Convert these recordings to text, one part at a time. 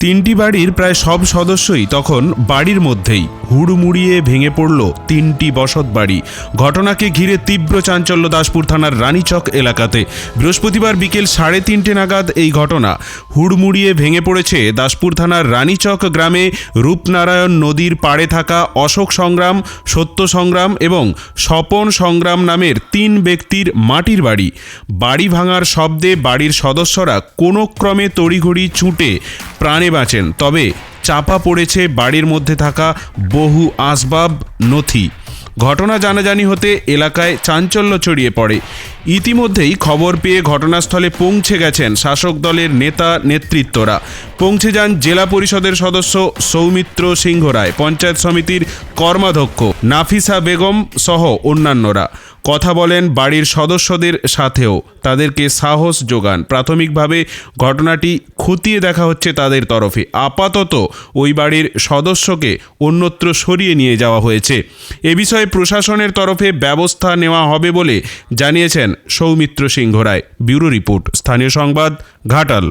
তিনটি বাড়ির প্রায় সব সদস্যই তখন বাড়ির মধ্যেই। হুড়মুড়িয়ে ভেঙে পড়ল তিনটি বসত বাড়ি ঘটনাকে ঘিরে তীব্র চাঞ্চল্য দাসপুর থানার রানীচক এলাকাতে। বৃহস্পতিবার বিকেল সাড়ে তিনটে নাগাদ এই ঘটনা। হুড়মুড়িয়ে ভেঙে পড়েছে দাসপুর থানার রানীচক গ্রামে রূপনারায়ণ নদীর পাড়ে থাকা অশোক সংগ্রাম, সত্য সংগ্রাম এবং স্বপন সংগ্রাম নামের তিন ব্যক্তির মাটির বাড়ি। বাড়ি ভাঙার শব্দে বাড়ির সদস্যরা কোনো ক্রমে তড়িঘড়ি ছুটে প্রাণে বাঁচেন। তবে চাপা পড়েছে বাড়ির মধ্যে থাকা বহু আসবাব নথি। ঘটনা জানাজানি হতে এলাকায় চাঞ্চল্য ছড়িয়ে পড়ে। ইতিমধ্যেই খবর পেয়ে ঘটনাস্থলে পৌঁছে গেছেন শাসক দলের নেতা নেতৃত্বরা। পৌঁছে যান জেলা পরিষদের সদস্য সৌমিত্র সিংহ রায় পঞ্চায়েত সমিতির কর্মাধ্যক্ষ নাফিসা বেগম সহ অন্যান্যরা। কথা বলেন বাড়ির সদস্যদের সাথেও। তাদেরকে সাহস যোগান। প্রাথমিকভাবে ঘটনাটি খতিয়ে দেখা হচ্ছে তাদের তরফে। আপাতত ওই বাড়ির সদস্যকে অন্যত্র সরিয়ে নিয়ে যাওয়া হয়েছে। এ বিষয়ে প্রশাসনের তরফে ব্যবস্থা নেওয়া হবে বলে জানিয়েছেন সৌমিত্র সিংহ রায়। ব্যুরো রিপোর্ট, স্থানীয় সংবাদ, ঘাটাল।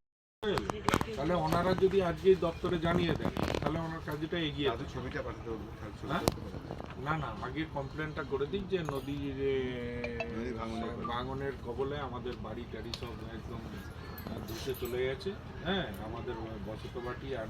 তাহলে ওনারা যদি আজকে দপ্তরে জানিয়ে দেন তাহলে ওনার কাজটা এগিয়ে যাবে ছবিটা পাঠাতে হবে হ্যাঁ? না না আগে কমপ্লেনটা করে দিন যে নদী কবলে। ভাঙনের কবলে আমাদের বাড়ি টাড়ি সব একদম ধসে চলে গেছে হ্যাঁ আমাদের বসত বাটি আর